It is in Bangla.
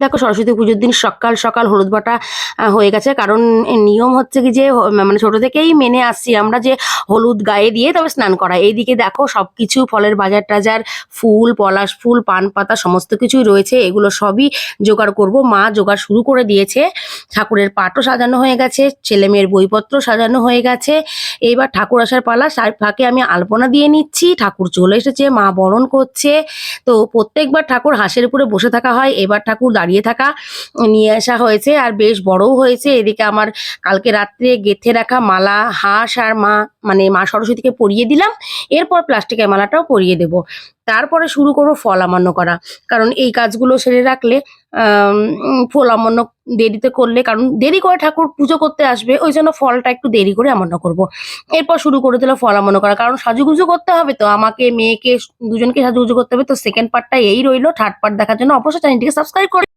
দেখো সরস্বতী পুজোর দিন সকাল সকাল হলুদ বাটা হয়ে গেছে। কারণ নিয়ম হচ্ছে কি যে মানে ছোট থেকেই মেনে আসছি আমরা যে হলুদ গায়ে দিয়ে তবে স্নান করা। এইদিকে দেখো সবকিছু, ফলের বাজার টাজার, ফুল, পলাশ ফুল, পান পাতা সমস্ত কিছুই রয়েছে। এগুলো সবই জোগাড় করব। মা জোগাড় শুরু করে দিয়েছে। ঠাকুরের পাটও সাজানো হয়ে গেছে, ছেলে মেয়ের বইপত্র সাজানো হয়ে গেছে। এইবার ঠাকুর আসার পালা ফাঁকে আমি আলপনা দিয়ে নিচ্ছি। ঠাকুর চলে এসেছে, মা বরণ করছে। তো প্রত্যেকবার ঠাকুর হাঁসের উপরে বসে থাকা হয়। এবার ঠাকুর দাঁড়িয়ে থাকা নিয়ে আসা হয়েছে আর বেশ বড়ও হয়েছে। এদিকে আমার কালকে রাত্রে গেথে রাখা মালা, হাঁস আর মা মানে মা সরস্বতীকে পরিয়ে দিলাম। এরপর প্লাস্টিকের মালাটাও পরিয়ে দেব। তারপরে শুরু করব ফল আমান্য করা। কারণ এই কাজগুলো সেরে রাখলে ফল আমান্য দেরিতে করলে, কারণ দেরি করে ঠাকুর পুজো করতে আসবে, ওই জন্য ফলটা একটু দেরি করে আমান্য করব। এরপর শুরু করে দিল ফল আমান্য করা। কারণ সাজুগুজু করতে হবে তো, আমাকে, মেয়েকে, দুজনকে সাজুগুজু করতে হবে তো সেকেন্ড পার্টটা এই রইল। থার্ড পার্ট দেখার জন্য অবশ্যই চ্যানেলটিকে সাবস্ক্রাইব করে